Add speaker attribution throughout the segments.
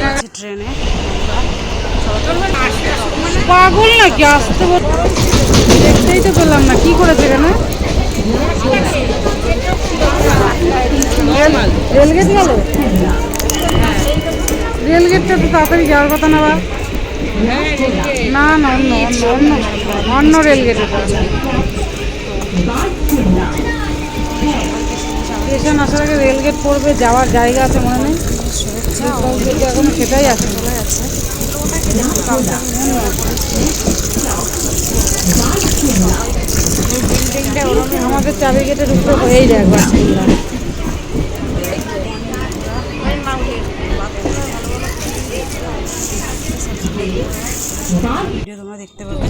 Speaker 1: গেছি ট্রেনে
Speaker 2: পাগল নাকি? আসতে দেখতেই তো পেলাম না। কি করেছে এখানে? রেলগেট গেল? রেলগেটটা তো তাড়াতাড়ি যাওয়ার কথা না বা? না না, অন্য অন্য অন্য রেলগেটে স্টেশন আসার আগে রেলগেট পড়বে, যাওয়ার জায়গা আছে মনে নেই। এখন সেটাই আছে। আমাদের চাবি গেটের উপরে হয়েই যায় বাসগুলো
Speaker 1: তোমরা দেখতে পাবে।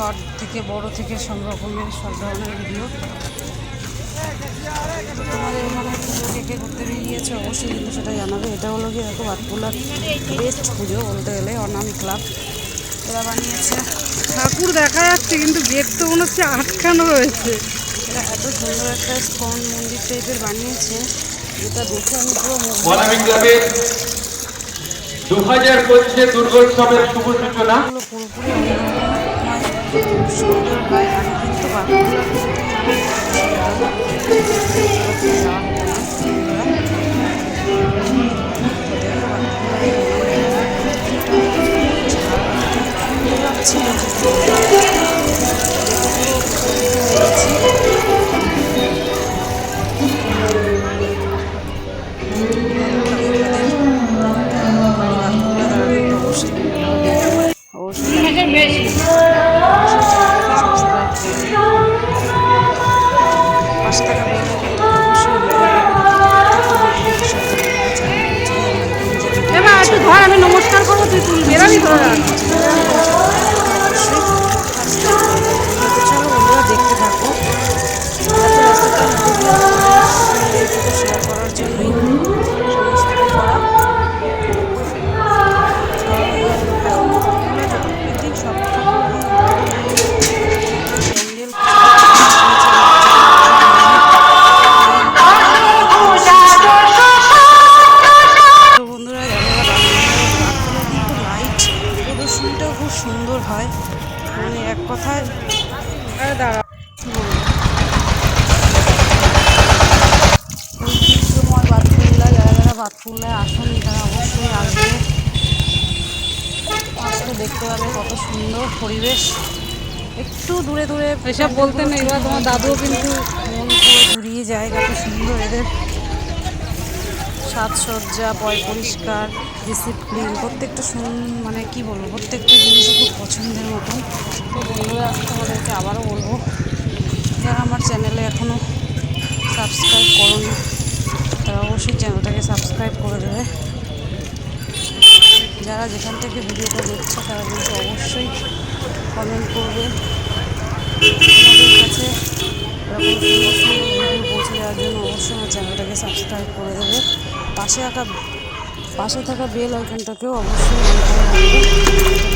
Speaker 1: শর্ট থেকে বড় থেকে সব রকমের সব ধরনের ভিডিও তোমাদের মানে পুজো কে কে করতে বেরিয়েছে অবশ্যই কিন্তু সেটা জানাবে। এটা হলো কি দেখো বাতকুলার বেস্ট পুজো বলতে গেলে অনাম ক্লাব এরা বানিয়েছে।
Speaker 2: ঠাকুর দেখা যাচ্ছে কিন্তু গেট তো মনে হচ্ছে আটকানো রয়েছে।
Speaker 1: এটা এত সুন্দর একটা স্কন মন্দির টাইপের বানিয়েছে যেটা দেখে আমি পুরো
Speaker 3: দু হাজার পঁচিশে দুর্গোৎসবের শুভ সূচনা।
Speaker 1: পুরোপুরি অন্যরকম 里头。কথায়?
Speaker 2: দাঁড়া।
Speaker 1: ঐতিহ্যময় বাতকুল্লা যারা যারা বাতকুল্লায় আসেনি তারা অবশ্যই আসবে আসলে দেখতে পাবে কত সুন্দর পরিবেশ একটু দূরে দূরে
Speaker 2: এসব বলতে নেই এবার তোমার দাদুও কিন্তু
Speaker 1: মন যায় কত সুন্দর এদের সাজসজ্জা পয় পরিষ্কার ডিসিপ্লিন প্রত্যেকটা শুন মানে কি বলব, প্রত্যেকটা জিনিসই খুব পছন্দের মতন। তো বন্ধুরা তোমাদেরকে আবারও বলব, যারা আমার চ্যানেলে এখনও সাবস্ক্রাইব করোনি, তারা অবশ্যই চ্যানেলটাকে সাবস্ক্রাইব করে দেবে। যারা যেখান থেকে ভিডিওটা দেখছে, তারা কিন্তু অবশ্যই কমেন্ট করবে। তোমাদের কাছে এরকম সুন্দর সুন্দর ভিডিও পৌঁছে যাওয়ার জন্য অবশ্যই আমার চ্যানেলটাকে সাবস্ক্রাইব করে দেবে। পাশে আঁকা পাশে থাকা বেল আইকনটাকেও অবশ্যই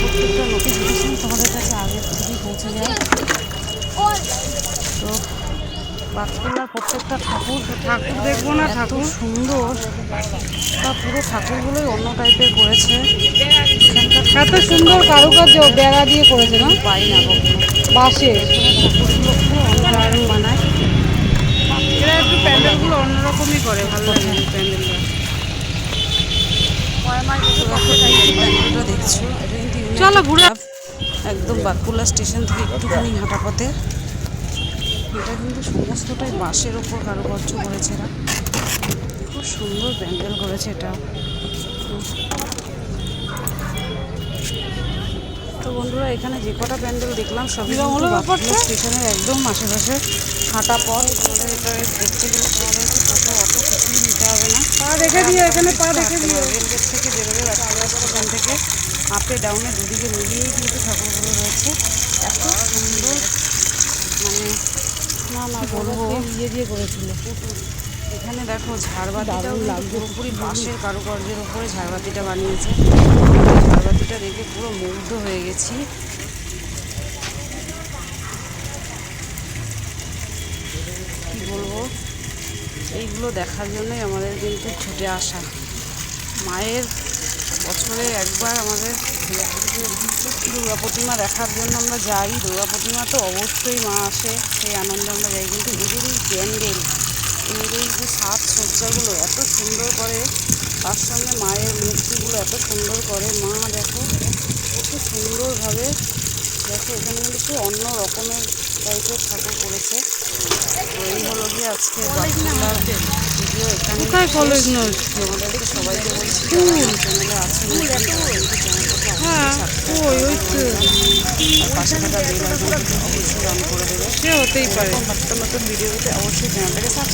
Speaker 1: প্রত্যেকটা নোটিফিকেশন তোমাদের কাছে আগে থেকেই পৌঁছে যায়। তো বাতকুল্লার প্রত্যেকটা ঠাকুর
Speaker 2: ঠাকুর দেখব না ঠাকুর?
Speaker 1: সুন্দর। তা পুরো ঠাকুরগুলোই অন্য টাইপের করেছে।
Speaker 2: এত সুন্দর কারুকার্য বেড়া দিয়ে করেছে না?
Speaker 1: পাই না
Speaker 2: বাসে
Speaker 1: ঠাকুরগুলো অন্য রকম বানায়।
Speaker 2: এরা একটু প্যান্ডেলগুলো অন্যরকমই করে ভালো লাগে। প্যান্ডেলটা
Speaker 1: দেখছ। এটা কিন্তু
Speaker 2: চলো ঘুরে-
Speaker 1: একদম বাঁকুড়া স্টেশন থেকে একটুখানি হাঁটা পথে এটা কিন্তু সমস্তটাই বাঁশের ওপর কারুকার্য করেছে এরা। খুব সুন্দর প্যান্ডেল করেছে এটা। তো বন্ধুরা এখানে যে কটা প্যান্ডেল দেখলাম সবই স্টেশনের একদম আশেপাশে। হাঁটা পথ। তোমাদের এটা দেখতে গেলে অত কিছুই নিতে হবে না
Speaker 2: পা দিয়ে এখানে পা
Speaker 1: রেলগেট থেকে বেরোবে আপে ডাউনে দুদিকে মিলিয়েই কিন্তু ঠাকুরগুলো রয়েছে। এত সুন্দর মানে না না বলব?
Speaker 2: ইয়ে দিয়ে করেছিল।
Speaker 1: এখানে দেখো ঝাড়বাতিটাও পুরোপুরি বাঁশের কারুকার্যের উপরে ঝাড়বাতিটা বানিয়েছে। ঝাড়বাতিটা দেখে পুরো মুগ্ধ হয়ে গেছি। এইগুলো দেখার জন্যই আমাদের কিন্তু ছুটে আসা। মায়ের বছরে একবার আমাদের দুর্গা প্রতিমা দেখার জন্য আমরা যাই। দুর্গা প্রতিমা তো অবশ্যই মা আসে, সেই আনন্দে আমরা যাই। কিন্তু এদের এই প্যান্ডেল এদের এই যে সাজসজ্জাগুলো এত সুন্দর করে, তার সঙ্গে মায়ের মূর্তিগুলো এত সুন্দর করে, মা দেখো, কত সুন্দরভাবে দেখো, এখানে কিন্তু অন্য রকমের টাইপের ঠাকুর করেছে।
Speaker 2: হ্যাঁ ওই ওই হতেই পারে।
Speaker 1: নতুন নতুন ভিডিও পেতে অবশ্যই চ্যানেলটাকে সাবস্ক্রাইব